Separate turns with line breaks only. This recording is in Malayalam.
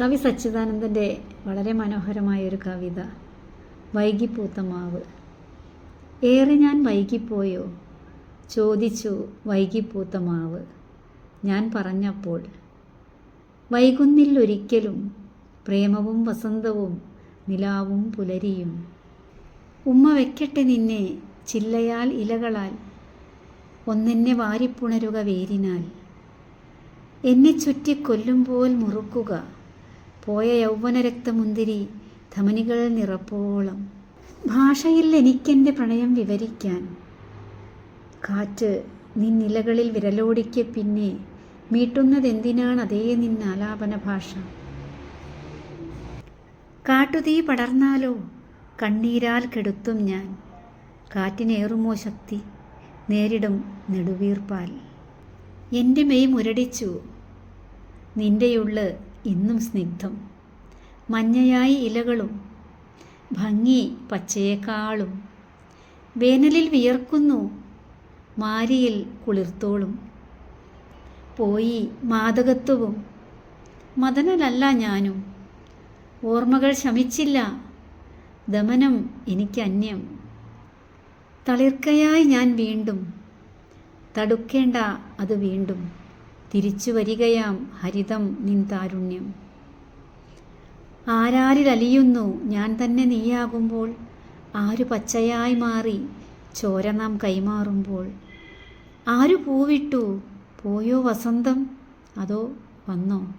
കവി സച്ചിദാനന്ദന്റെ വളരെ മനോഹരമായ ഒരു കവിത വൈകിപ്പൂത്ത മാവ്. ഏറെ ഞാൻ വൈകിപ്പോയോ? ചോദിച്ചു വൈകിപ്പൂത്ത മാവ്. ഞാൻ പറഞ്ഞപ്പോൾ വൈകുന്നില്ലൊരിക്കലും പ്രേമവും വസന്തവും നിലാവും പുലരിയും. ഉമ്മ വെക്കട്ടെ നിന്നെ ചില്ലയാൽ ഇലകളാൽ ഒന്നെന്നെ വാരിപ്പുണരുക വേരിനാൽ. എന്നെ ചുറ്റി കൊല്ലുമ്പോൾ മുറുക്കുക പോയ യൗവനരക്തമുന്തിരി ധമനികൾ നിറപ്പോളം. ഭാഷയിൽ എനിക്കെന്റെ പ്രണയം വിവരിക്കാൻ. കാറ്റ് നിന്നിലകളിൽ വിരലോടിക്ക് പിന്നെ മീട്ടുന്നതെന്തിനാണ് അതേ നിന്നാലാപന ഭാഷ? കാട്ടുതീ പടർന്നാലോ? കണ്ണീരാൽ കെടുത്തും ഞാൻ. കാറ്റിനേറുമോ ശക്തി? നേരിടും നെടുവീർപ്പാൽ. എന്റെ മെയ് മുരടിച്ചു. നിന്റെയുള്ള് ഇന്നും സ്നിഗ്ധം. മഞ്ഞയായി ഇലകളും ഭംഗി പച്ചയേക്കാളും. വേനലിൽ വിയർക്കുന്നു മാരിയിൽ കുളിർത്തോളും. പോയി മാതകത്വവും മദനലല്ല ഞാനും. ഓർമ്മകൾ ശമിച്ചില്ല ദമനം എനിക്ക് അന്യം. തളിർക്കയായി ഞാൻ വീണ്ടും തടുക്കേണ്ട അത് വീണ്ടും. തിരിച്ചു വരികയാം ഹരിതം നിൻ താരുണ്യം. ആരാരിൽ അലിയുന്നു ഞാൻ തന്നെ നീയാകുമ്പോൾ? ആരു പച്ചയായി മാറി ചോര നാം കൈമാറുമ്പോൾ? ആരു പൂവിട്ടു? പോയോ വസന്തം? അതോ വന്നോ?